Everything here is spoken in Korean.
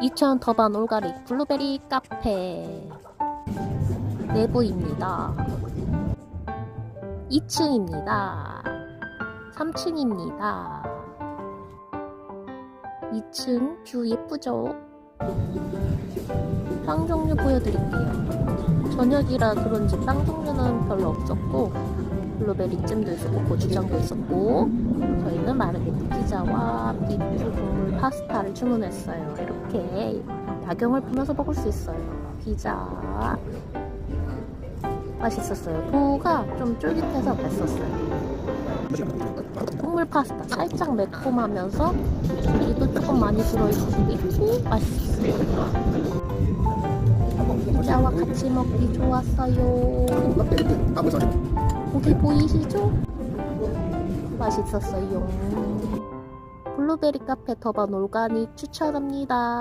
이천 더반 올가리 블루베리 카페 내부입니다. 2층입니다. 3층입니다. 2층 뷰 예쁘죠? 빵 종류 보여드릴게요. 저녁이라 그런지 빵 종류는 별로 없었고 블루베리 잼도 있었고 고추장도 있었고 저희는 마르게트 피자와 비프 파스타를 주문했어요. 이렇게 야경을 보면서 먹을 수 있어요. 피자 맛있었어요. 도우가 좀 쫄깃해서 맛있었어요. 국물 파스타 살짝 매콤하면서 고기도 조금 많이 들어있고 맛있었어요. 피자와 같이 먹기 좋았어요. 고기 보이시죠? 맛있었어요. 블루베리 카페 더반 올가닉 추천합니다.